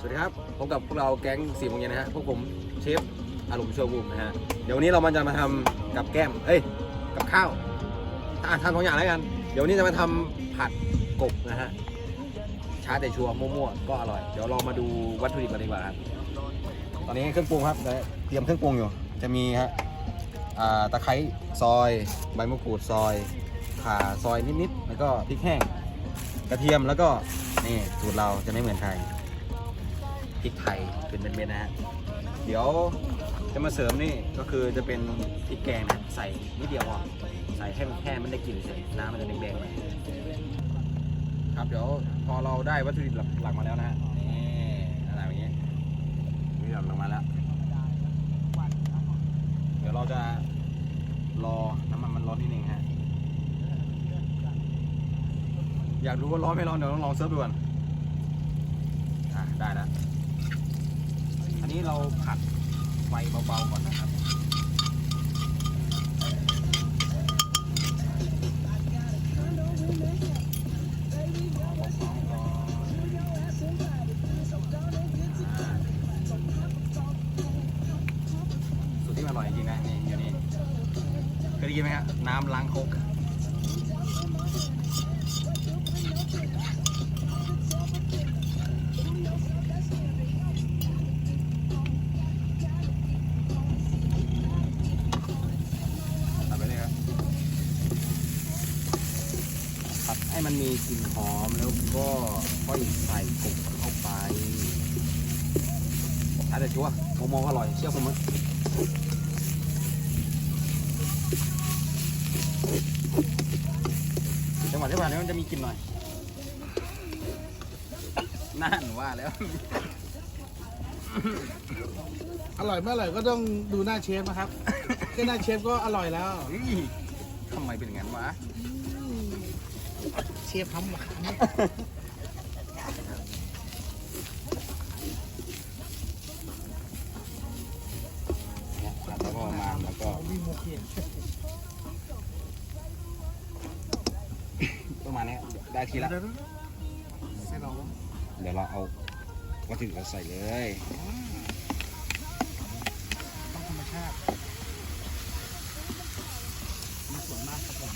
สวัสดีครับพบกับพวกเราแก๊งสี่โมงเย็นนะฮะพวกผมเชฟอารมณ์โชว์บูมนะฮะเดี๋ยววันนี้เรามาจะมาทำกับแก้มเอ้ยกับข้าวอะทำสองอย่างแล้วกัน เดี๋ยววันนี้จะมาทำผัดกบนะฮะช้าแต่ชัวร์มั่วๆก็อร่อยเดี๋ยวเรามาดูวัตถุดิบกันดีกว่าครับตอนนี้เครื่องปรุงครับเดี๋ยวเตรียมเครื่องปรุงอยู่ จะมีฮะอ่าตะไคร้ซอยใบมะกรูดซอยข่าซอยนิดๆแล้วก็พริกแห้ง กระเทียมแล้วก็นี่สูตรเราจะไม่เหมือนใคร พริกไทยเป็นเม็ดๆนะฮะเดี๋ยวจะมาเสริมนี่ก็คือจะเป็นพริกแกงนะใส่นิดเดียวพอใส่แค่แค่มันได้กลิ่นเฉยน้ำมันจะแดงๆหน่อยครับเดี๋ยวพอเราได้วัตถุดิบหลักมาแล้วนะฮะนี่อะไรอย่างเงี้ยนี่หลักมาแล้ว เดี๋ยวเราจะรอน้ำมันมันร้อนนิดนึงฮะอยากรู้ว่าร้อนไม่ร้อนเดี๋ยวต้องลองเซิร์ฟดูก่อนอะได้แล้ว นนี้เราผัดไฟเบาๆก่อนนะครับสูตรที่อร่อยจริงนะนี่อยู่นี่เคยได้ยินไหมครับน้ำล้างครก ตัดไปเลยครับผัดให้ มันมีกลิ่นหอมแล้วก็ค่อยใส่กบเข้าไปถ้าจะชัวร์ผมมองอร่อยเชื่อผมมั้ยจังหวะที่ผ่านนี้มันจะมีกลิ่นหน่อยน่านว่าแล้ว อร่อยไม่อร่อยก็ต้องดูหน้าเชฟนะครับ แค่หน้าเชฟก็อร่อยแล้วเฮ้ยทำไมเป็นอย่างนั้นวะ เชฟทำหวานเนี่ยผัดแล้วก็มาแล้วก็มีโมเขียนประมาณนี้ได้ทีละเดี๋ยวเราเดี๋ยวเราเอาวัตถุดิบเราใส่เลยต้องธรรมชาติมีส่วนมากครับผม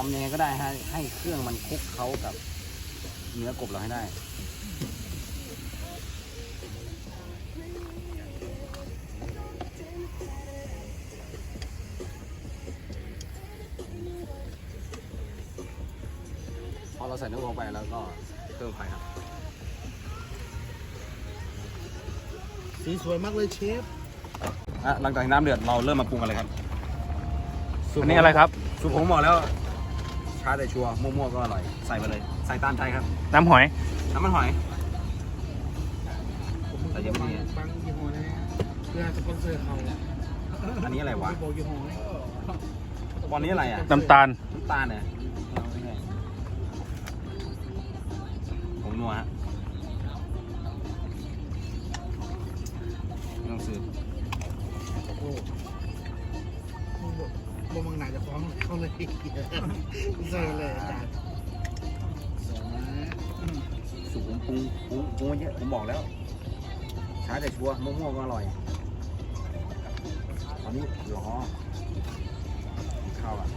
ทำยังไงก็ได้ให้ให้เครื่องมันคลุกเขากับเนื้อกบเราให้ได้ พอเราใส่เนื้อลงไปแล้วก็เพิ่มไฟครับ สีสวยมากเลยเชฟอะหลังจากที่น้ำเดือดเราเริ่มมาปรุงกันเลยครับ อันนี้อะไรครับสูตรผมบอกแล้ว ช้าแต่ชัวร์มั่วๆก็อร่อย ใส่ไปเลย ใส่ตามใจครับ น้ำหอย น้ำมันหอยผมแต่ยังไม่มีบางยี่ห้อนะเพื่อสปอนเซอร์เขาอันนี้อะไรวะม่บอกยี่ห้อนะตอนนี้อะไรอะ น้ำตาล น้ำตาลเนี่ยเอาไม่ใช่ผมนัวฮะไม่ต้องซื้อโอ้โห บมังหนาจะฟ้องเขาเลยใส่เลยอาจารย์สองนะอืมสูตรผมปรุงปรุงปรุงเยอะผมบอกแล้วช้าแต่ชัวร์มั่วๆก็อร่อยตอนนี้รอข้าวอะ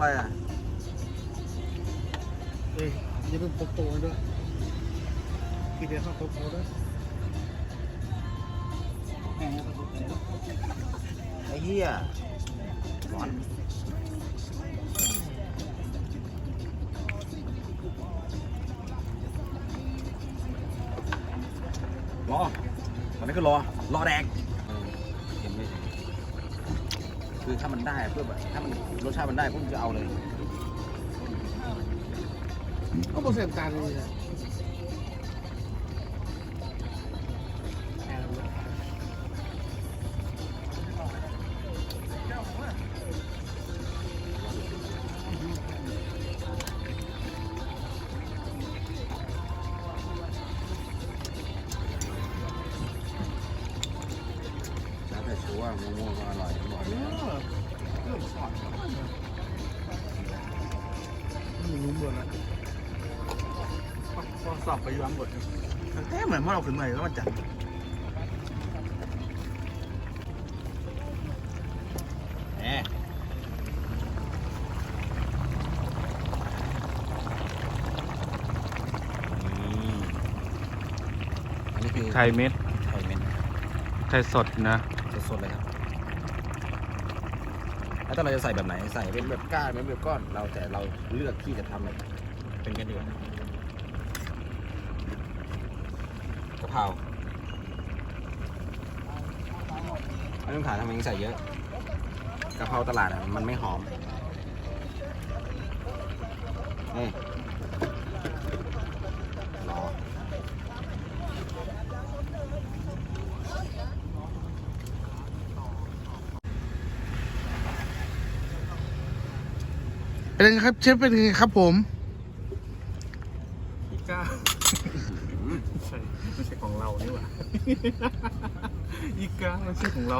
ออะไรอะเอ้ยอย่าเพิ่งโปโตด้วยกินเดี๋ยวเข้าโปโตด้วยแหมเข้าโปโตด้วยไอ้เหี้ยร้อนรอตอนนี้ก็รอ รอแดก คือถ้ามันได้เพื่อแบบถ้ามันรสชาติมันได้พวกจะเอาเลย ก็บอกเซ็นต์กาเลยอะ ว่ามะม่วงอร่อยอร่อยเออเรื่องสอดไม่รู้เมือนะพอสอบไปย้อนบทเอ๊ะมือนว่าเราขึ้นมาแล้วมันจัดแหมอันนี้คือไข่เม็ดไข่เม็ดไข่สดนะ สดๆเลยครับแล้วถ้าเราจะใส่แบบไหนใส่เป็นแบบก้านเป็นแบบก้อนเราแต่เราเลือกที่จะทำแบบเป็นกันดีกว่ากะเพราไม่ต้องขายทำเองใส่เยอะกะเพราตลาดอะมันไม่หอมนี่รอ เป็นไงครับเชฟเป็นไงครับผมอีกาไม่ใช่ไม่ใช่ของเรานี่หว่าอีกาไม่ใช่ของเรา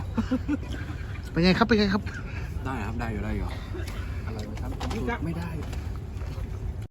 เป็นไงครับเป็นไงครับ ได้ครับได้อยู่ได้อยู่อะไรครับอีกาไม่ได้ไ